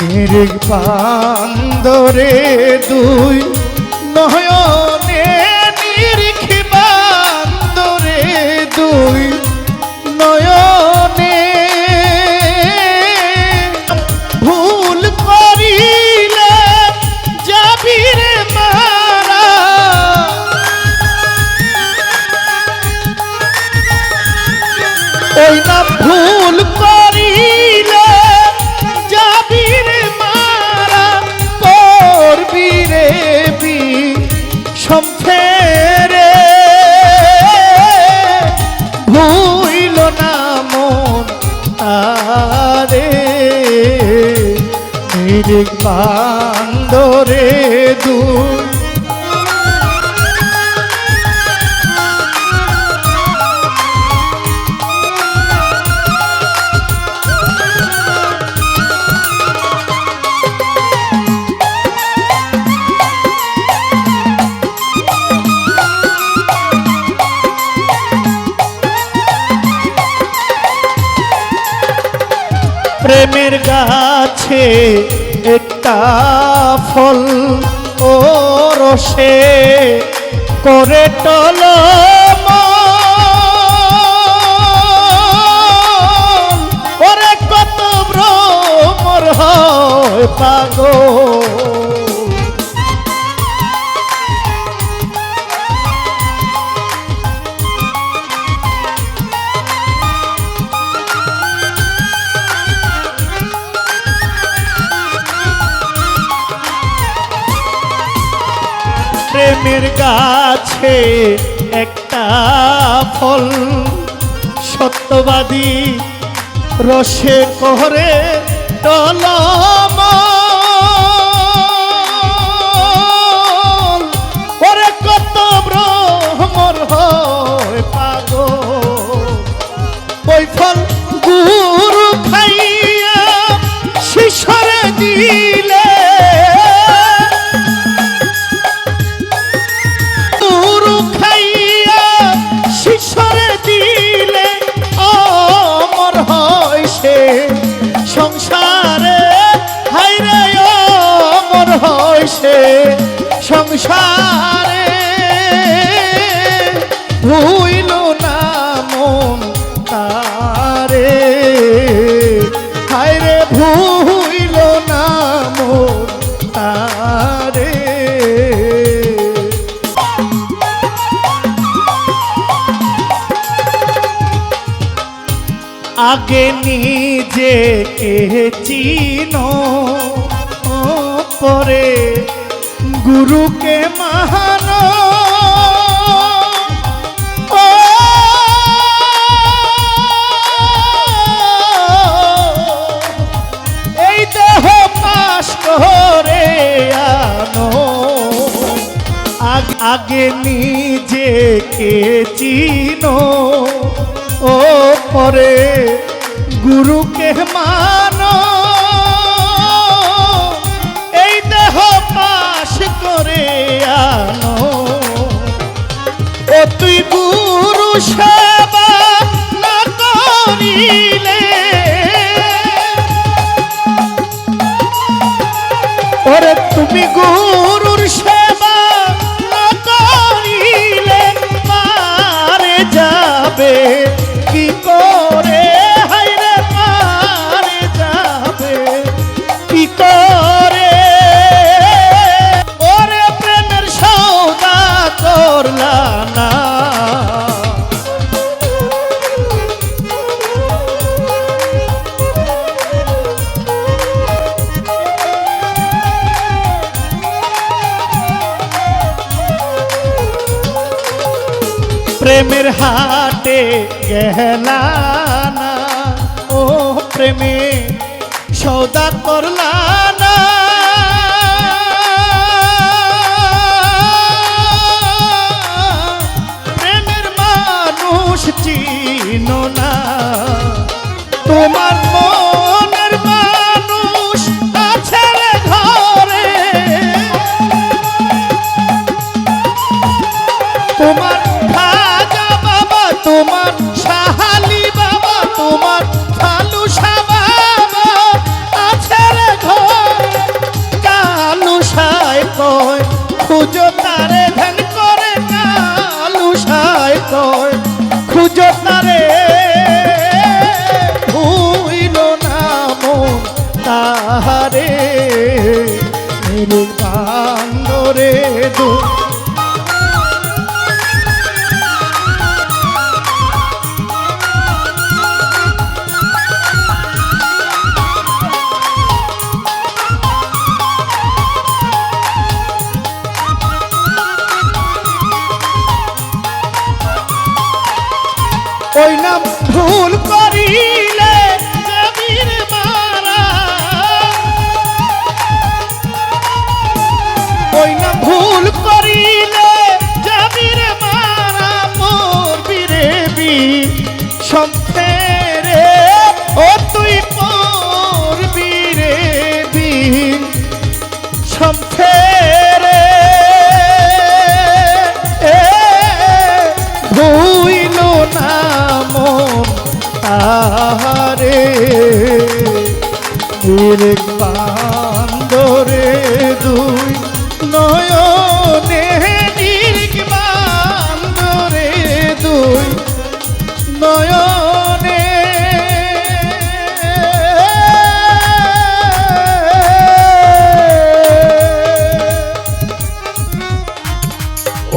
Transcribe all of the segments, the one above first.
নিরিক বান্দরে দুই নয়নে নিরিখ বান্দরে দুই নয়নে ভুল করিলে যাবিরে মারা। ওই না ভুল করিলে বান্দরে দুই। প্রেমের গাছে একটা ফল ও রসে করে টল ওরে কত ভ্রমর হয় পাগল। প্রেমের গাছে একটা ফল সত্যবাদী রসে করে টলম আগে নিজেকে চিনো। পরে গুরুকে ও এই দেহ পাশ করে আনো। আগ- নিজেকে চিনো। পরে গুরুকে মানো। এই দেহ পাশ করে আনো। ও তুই গুরু সেবা না করিলে। ওরে তুমি গুরুর প্রেমের হাটে গেলা না ও প্রেমে সৌদা করলা না। প্রেমের মানুষ চিনো না। তোমার মনের খুঁজো তারে হইল না মন তাহারে। মেরু বান্দরে দূর পিছন ফেরে। ভুইল নাম আহারে। নির্বা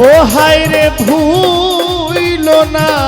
ও হায় রে ভুইল না।